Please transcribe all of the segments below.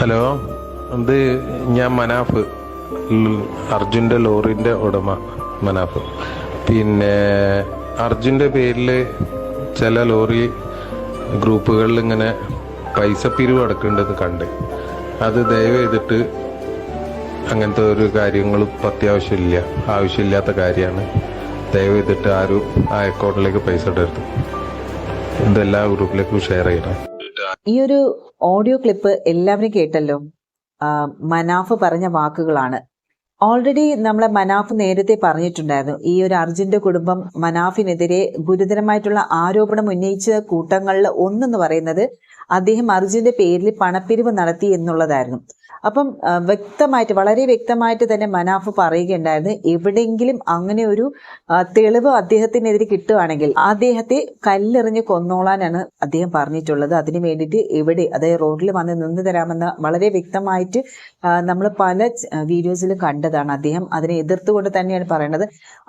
Hello ഇത് ഞാൻ മനാഫ്. അർജുന്റെ ലോറിന്റെ ഉടമ മനാഫ്. പിന്നെ അർജുന്റെ പേരിൽ ചില ലോറി ഗ്രൂപ്പുകളിൽ ഇങ്ങനെ പൈസ പിരിവ് അടക്കേണ്ടത് കണ്ട്. അത് ദയവ് ചെയ്തിട്ട് അങ്ങനത്തെ ഒരു കാര്യങ്ങളും അത്യാവശ്യമില്ല ആവശ്യമില്ലാത്ത കാര്യമാണ്. ദയവ് ചെയ്തിട്ട് ആരും ആ അക്കൗണ്ടിലേക്ക് പൈസ ഇടരുത്. ഇതെല്ലാ ഗ്രൂപ്പിലേക്കും ഷെയർ ചെയ്യണം. ഈ ഒരു ഓഡിയോ ക്ലിപ്പ് എല്ലാവരും കേട്ടല്ലോ. മനാഫ് പറഞ്ഞ വാക്കുകളാണ്. ഓൾറെഡി നമ്മളെ മനാഫ് നേരത്തെ പറഞ്ഞിട്ടുണ്ടായിരുന്നു. ഈ ഒരു അർജുന്റെ കുടുംബം മനാഫിനെതിരെ ഗുരുതരമായിട്ടുള്ള ആരോപണം ഉന്നയിച്ച കൂട്ടങ്ങളിൽ ഒന്നെന്ന് പറയുന്നത് അദ്ദേഹം അർജുന്റെ പേരിൽ പണപ്പിരിവ് നടത്തി എന്നുള്ളതായിരുന്നു. അപ്പം വ്യക്തമായിട്ട് വളരെ വ്യക്തമായിട്ട് തന്നെ മനാഫ് പറയുകയുണ്ടായിരുന്നു എവിടെയെങ്കിലും അങ്ങനെ ഒരു തെളിവ് അദ്ദേഹത്തിനെതിരെ കിട്ടുകയാണെങ്കിൽ അദ്ദേഹത്തെ കല്ലെറിഞ്ഞ് കൊന്നോളാനാണ് അദ്ദേഹം പറഞ്ഞിട്ടുള്ളത്. അതിന് വേണ്ടിയിട്ട് എവിടെ അതായത് റോഡിൽ വന്ന് നിന്ന് തരാമെന്ന് വളരെ വ്യക്തമായിട്ട് നമ്മൾ പല വീഡിയോസിലും കണ്ടതാണ് അദ്ദേഹം. അതിനെ എതിർത്തുകൊണ്ട് തന്നെയാണ് പറയുന്നത്.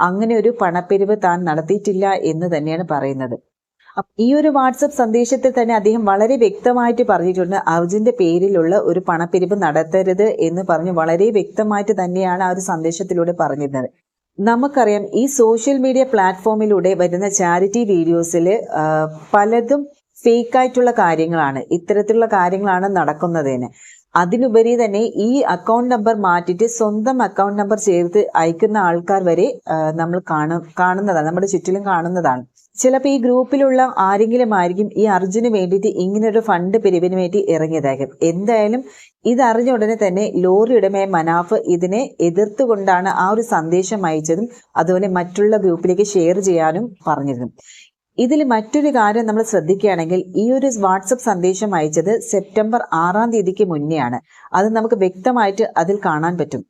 അങ്ങനെ ഒരു പണപ്പിരിവ് താൻ നടത്തിയിട്ടില്ല എന്ന് തന്നെയാണ് പറയുന്നത്. ഈ ഒരു വാട്സപ്പ് സന്ദേശത്തിൽ തന്നെ അദ്ദേഹം വളരെ വ്യക്തമായിട്ട് പറഞ്ഞിട്ടുണ്ട് അർജുന്റെ പേരിലുള്ള ഒരു പണപ്പിരിവ് നടത്തരുത് എന്ന് പറഞ്ഞ് വളരെ വ്യക്തമായിട്ട് തന്നെയാണ് ആ ഒരു സന്ദേശത്തിലൂടെ പറഞ്ഞിരുന്നത്. നമുക്കറിയാം ഈ സോഷ്യൽ മീഡിയ പ്ലാറ്റ്ഫോമിലൂടെ വരുന്ന ചാരിറ്റി വീഡിയോസിൽ പലതും ഫേക്ക് ആയിട്ടുള്ള കാര്യങ്ങളാണ്. ഇത്തരത്തിലുള്ള കാര്യങ്ങളാണ് നടക്കുന്നതിന്. അതിലുപരി തന്നെ ഈ അക്കൗണ്ട് നമ്പർ മാറ്റിയിട്ട് സ്വന്തം അക്കൗണ്ട് നമ്പർ ചേർത്ത് അയക്കുന്ന ആൾക്കാർ വരെ നമ്മൾ കാണും കാണുന്നതാണ്. നമ്മുടെ ചുറ്റിലും കാണുന്നതാണ്. ചിലപ്പോൾ ഈ ഗ്രൂപ്പിലുള്ള ആരെങ്കിലും ആയിരിക്കും ഈ അർജുന് വേണ്ടിയിട്ട് ഇങ്ങനൊരു ഫണ്ട് പിരിവിന് വേണ്ടി ഇറങ്ങിയതായിരിക്കും. എന്തായാലും ഇതറിഞ്ഞ ഉടനെ തന്നെ ലോറി ഉടമയായ മനാഫ് ഇതിനെ എതിർത്തുകൊണ്ടാണ് ആ ഒരു സന്ദേശം അയച്ചതും അതുപോലെ മറ്റുള്ള ഗ്രൂപ്പിലേക്ക് ഷെയർ ചെയ്യാനും പറഞ്ഞിരുന്നു. ഇതിൽ മറ്റൊരു കാര്യം നമ്മൾ ശ്രദ്ധിക്കുകയാണെങ്കിൽ ഈ ഒരു വാട്സപ്പ് സന്ദേശം അയച്ചത് സെപ്റ്റംബർ ആറാം തീയതിക്ക് മുന്നെയാണ്. അത് നമുക്ക് വ്യക്തമായിട്ട് അതിൽ കാണാൻ പറ്റും.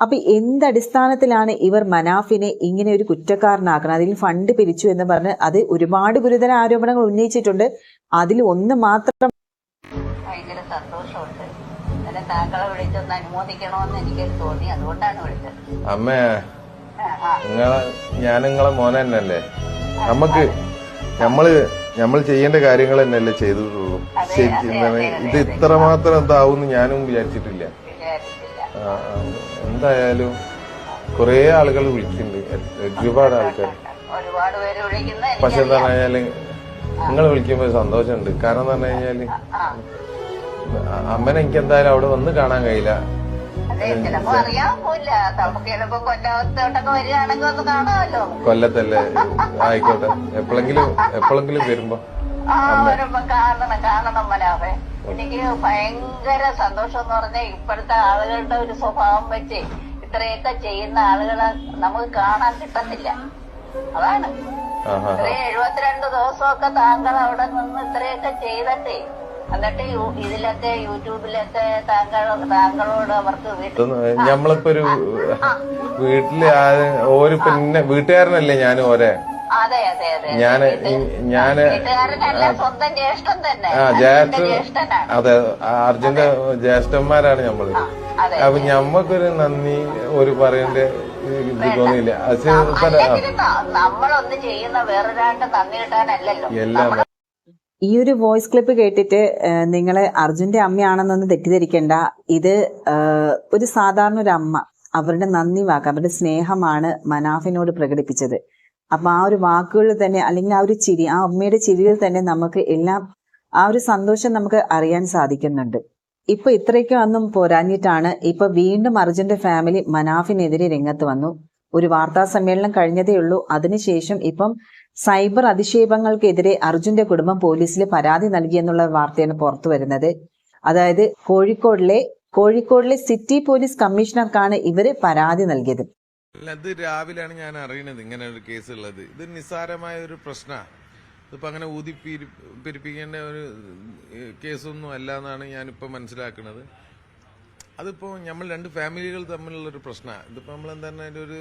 അപ്പൊ എന്തടിസ്ഥാനത്തിലാണ് ഇവർ മനാഫിനെ ഇങ്ങനെ ഒരു കുറ്റക്കാരനാക്കുന്നത് അതിൽ ഫണ്ട് പിരിച്ചു എന്ന് പറഞ്ഞ് അത് ഒരുപാട് ഗുരുതര ആരോപണങ്ങൾ ഉന്നയിച്ചിട്ടുണ്ട്. അതിൽ ഒന്ന് മാത്രം ഭയങ്കര സന്തോഷമുണ്ട്. അങ്ങനെ താങ്കളെ വിളിച്ചൊന്ന് അനുമോദിക്കണമെന്ന് എനിക്ക് തോന്നി. അതുകൊണ്ടാണ് വിളിച്ചത്. അമ്മേ. നിങ്ങളെ ഞാൻ നിങ്ങളെ മോനെ തന്നെയല്ലേ നമുക്ക് നമ്മൾ നമ്മൾ ചെയ്യേണ്ട കാര്യങ്ങൾ തന്നെയല്ലേ ചെയ്തിട്ടുള്ളൂ. ശരി ഇത് ഇത് ഇത്രമാത്രം എന്താവും ഞാനും വിചാരിച്ചിട്ടില്ല. എന്തായാലും കുറെ ആളുകൾ വിളിക്കുന്നുണ്ട് ഒരുപാട് ആൾക്കാർ പക്ഷെ എന്താ പറഞ്ഞാൽ നിങ്ങൾ വിളിക്കുമ്പോൾ സന്തോഷമുണ്ട്. കാരണം എന്താ പറഞ്ഞു കഴിഞ്ഞാൽ അമ്മനെ എനിക്ക് എന്തായാലും അവിടെ വന്ന് കാണാൻ കഴിയില്ല. അതെ ചിലപ്പോ അറിയാമല്ല നമുക്ക് ചിലപ്പോ കൊല്ലത്തോട്ടൊക്കെ വരികയാണെങ്കിൽ ഒന്ന് കാണാമല്ലോ. കൊല്ലത്തല്ലേ? ആയിക്കോട്ടെ. എപ്പോഴെങ്കിലും എപ്പോഴെങ്കിലും വരുമ്പോ ആ വരുമ്പോ കാണണം കാണണം മനാഭെ എനിക്ക് ഭയങ്കര സന്തോഷം എന്ന് പറഞ്ഞാൽ ഇപ്പോഴത്തെ ആളുകളുടെ ഒരു സ്വഭാവം വെച്ച് ഇത്രയൊക്കെ ചെയ്യുന്ന ആളുകളെ നമുക്ക് കാണാൻ കിട്ടത്തില്ല. അതാണ്. ഇത്രയും എഴുപത്തിരണ്ട് ദിവസമൊക്കെ താങ്കൾ അവിടെ നിന്ന് ഇത്രയൊക്കെ ചെയ്തിട്ടേ എന്നിട്ട് യൂട്യൂബിലത്തെ താങ്കൾ താങ്കളോട് അവർക്ക് ഞമ്മളിപ്പോ ഒരു വീട്ടിൽ ആ- ഓര് പിന്നെ വീട്ടുകാരനല്ലേ ഞാൻ ഓരെ? അതെ അതെ അതെ ഞാൻ ഞാൻ സ്വന്തം ജ്യേഷ്ഠൻ തന്നെ. ജ്യേഷ്ഠ അതെ അർജുന്റെ ജ്യേഷ്ഠന്മാരാണ് ഞമ്മൾ. അപ്പൊ ഞമ്മക്കൊരു നന്ദി ഒരു പറയേണ്ട ഇത് തോന്നിയില്ല. നമ്മളൊന്ന് ചെയ്യുന്ന വേറൊരാളുടെ നന്ദി കിട്ടാനല്ലല്ലോ. എല്ലാം ഈ ഒരു വോയിസ് ക്ലിപ്പ് കേട്ടിട്ട് നിങ്ങൾ അർജുന്റെ അമ്മയാണെന്നൊന്ന് തെറ്റിദ്ധരിക്കേണ്ട. ഇത് ഒരു സാധാരണ ഒരു അമ്മ. അവരുടെ നന്ദി വാക്ക് അവരുടെ സ്നേഹമാണ് മനാഫിനോട് പ്രകടിപ്പിച്ചത്. അപ്പൊ ആ ഒരു വാക്കുകളിൽ തന്നെ അല്ലെങ്കിൽ ആ ഒരു ചിരി ആ അമ്മയുടെ ചിരിയിൽ തന്നെ നമുക്ക് എല്ലാം ആ ഒരു സന്തോഷം നമുക്ക് അറിയാൻ സാധിക്കുന്നുണ്ട്. ഇപ്പൊ ഇത്രയ്ക്കും ഒന്നും പോരാഞ്ഞിട്ടാണ് ഇപ്പൊ വീണ്ടും അർജുന്റെ ഫാമിലി മനാഫിനെതിരെ രംഗത്ത് വന്നു. ഒരു വാർത്താ സമ്മേളനം കഴിഞ്ഞതേ ഉള്ളൂ. അതിനുശേഷം ഇപ്പം സൈബർ അധിക്ഷേപങ്ങൾക്കെതിരെ അർജുന്റെ കുടുംബം പോലീസിൽ പരാതി നൽകിയെന്നുള്ള വാർത്തയാണ് പുറത്തു വരുന്നത്. അതായത് കോഴിക്കോടിലെ കോഴിക്കോടിലെ സിറ്റി പോലീസ് കമ്മീഷണർക്കാണ് ഇവർ പരാതി നൽകിയത്. ഇത് രാവിലെയാണ് ഞാൻ അറിയണത് ഇങ്ങനെ ഒരു കേസ് ഉള്ളത് ഇത് നിസ്സാരമായ ഒരു പ്രശ്നമാണ് ഇതിപ്പോ അങ്ങനെ ഊതി പിരി- പിരിപ്പിക്കേണ്ട ഒരു കേസൊന്നും അല്ല എന്നാണ് ഞാനിപ്പോൾ മനസ്സിലാക്കുന്നത് അതിപ്പോൾ നമ്മൾ രണ്ട് ഫാമിലികൾ തമ്മിലുള്ള ഒരു പ്രശ്നമാണ് ഇതിപ്പോൾ നമ്മൾ എന്താ ഒരു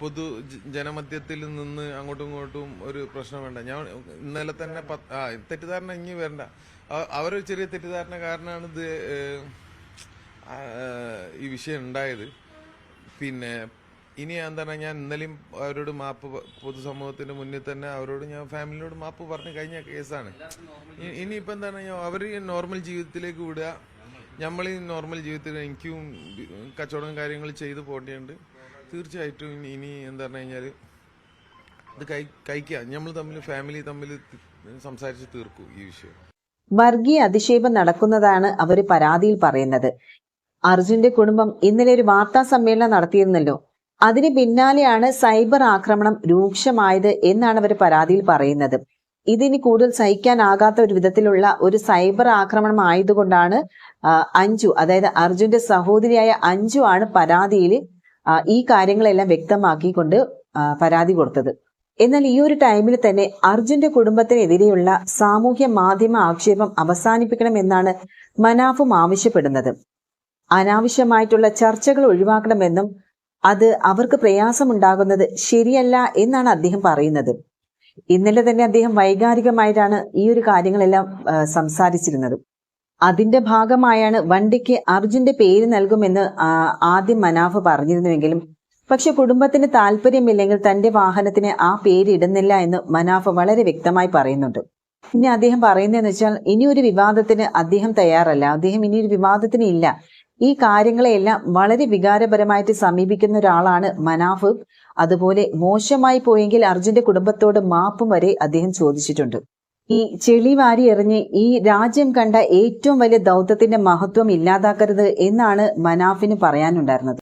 പൊതു ജനമധ്യത്തിൽ നിന്ന് അങ്ങോട്ടും ഇങ്ങോട്ടും ഒരു പ്രശ്നം വേണ്ട. ഞാൻ ഇന്നലെ തന്നെ ആ തെറ്റിദ്ധാരണ ഇനി വേണ്ട അവരൊരു ചെറിയ തെറ്റിദ്ധാരണ കാരണമാണ് ഇത് ഈ വിഷയം ഉണ്ടായത്. പിന്നെ ഇനി എന്താണ് ഞാൻ ഇന്നലെയും അവരോട് മാപ്പ് പൊതുസമൂഹത്തിന് മുന്നിൽ തന്നെ അവരോട് ഞാൻ ഫാമിലിയോട് മാപ്പ് പറഞ്ഞു കഴിഞ്ഞ കേസാണ്. ഇ- ഇനിയിപ്പോ എന്താണ് അവർ നോർമൽ ജീവിതത്തിലേക്ക് വിടുക. നമ്മൾ ഈ നോർമൽ ജീവിതത്തിൽ എനിക്കും കച്ചവടം കാര്യങ്ങൾ ചെയ്തു പോകേണ്ടതുണ്ട്. തീർച്ചയായിട്ടും ഇനി- ഇനി എന്താ പറഞ്ഞു കഴിഞ്ഞാൽ ഇത് കൈ കഴിക്കുക നമ്മൾ തമ്മിൽ ഫാമിലി തമ്മിൽ സംസാരിച്ച് തീർക്കും ഈ വിഷയം. വർഗീയ അധിക്ഷേപം നടക്കുന്നതാണ് അവർ പരാതിയിൽ പറയുന്നത്. അർജുന്റെ കുടുംബം ഇന്നലെ ഒരു വാർത്താ സമ്മേളനം നടത്തിയിരുന്നല്ലോ. അതിന് പിന്നാലെയാണ് സൈബർ ആക്രമണം രൂക്ഷമായത് എന്നാണ് അവർ പരാതിയിൽ പറയുന്നത്. ഇതിനി കൂടുതൽ സഹിക്കാനാകാത്ത ഒരു വിധത്തിലുള്ള ഒരു സൈബർ ആക്രമണം ആയതുകൊണ്ടാണ് അഞ്ജു അതായത് അർജുന്റെ സഹോദരിയായ അഞ്ജു ആണ് പരാതിയിൽ ഈ കാര്യങ്ങളെല്ലാം വ്യക്തമാക്കിക്കൊണ്ട് പരാതി കൊടുത്തത്. എന്നാൽ ഈ ഒരു ടൈമിൽ തന്നെ അർജുന്റെ കുടുംബത്തിനെതിരെയുള്ള സാമൂഹ്യ മാധ്യമ ആക്ഷേപം അവസാനിപ്പിക്കണമെന്നാണ് മനാഫും ആവശ്യപ്പെടുന്നത്. അനാവശ്യമായിട്ടുള്ള ചർച്ചകൾ ഒഴിവാക്കണമെന്നും അത് അവർക്ക് പ്രയാസമുണ്ടാകുന്നത് ശരിയല്ല എന്നാണ് അദ്ദേഹം പറയുന്നത്. ഇന്നലെ തന്നെ അദ്ദേഹം വൈകാരികമായിട്ടാണ് ഈ ഒരു കാര്യങ്ങളെല്ലാം സംസാരിച്ചിരുന്നത്. അതിന്റെ ഭാഗമായാണ് വണ്ടിക്ക് അർജുന്റെ പേര് നൽകുമെന്ന് ആദ്യം മനാഫ് പറഞ്ഞിരുന്നുവെങ്കിലും പക്ഷെ കുടുംബത്തിന് താല്പര്യമില്ലെങ്കിൽ തന്റെ വാഹനത്തിന് ആ പേര് ഇടുന്നില്ല എന്ന് മനാഫ് വളരെ വ്യക്തമായി പറയുന്നുണ്ട്. ഇനി അദ്ദേഹം പറയുന്നതെന്ന് വെച്ചാൽ ഇനി ഒരു വിവാദത്തിന് അദ്ദേഹം തയ്യാറല്ല. അദ്ദേഹം ഇനി ഒരു വിവാദത്തിന് ഇല്ല. ഈ കാര്യങ്ങളെയെല്ലാം വളരെ വികാരപരമായിട്ട് സമീപിക്കുന്ന ഒരാളാണ് മനാഫ്. അതുപോലെ മോശമായി പോയെങ്കിൽ അർജുന്റെ കുടുംബത്തോട് മാപ്പും വരെ അദ്ദേഹം ചോദിച്ചിട്ടുണ്ട്. ഈ ചെളി വാരി എറിഞ്ഞ് ഈ രാജ്യം കണ്ട ഏറ്റവും വലിയ ദൗത്യത്തിന്റെ മഹത്വം ഇല്ലാതാക്കരുത് എന്നാണ് മനാഫിന് പറയാനുണ്ടായിരുന്നത്.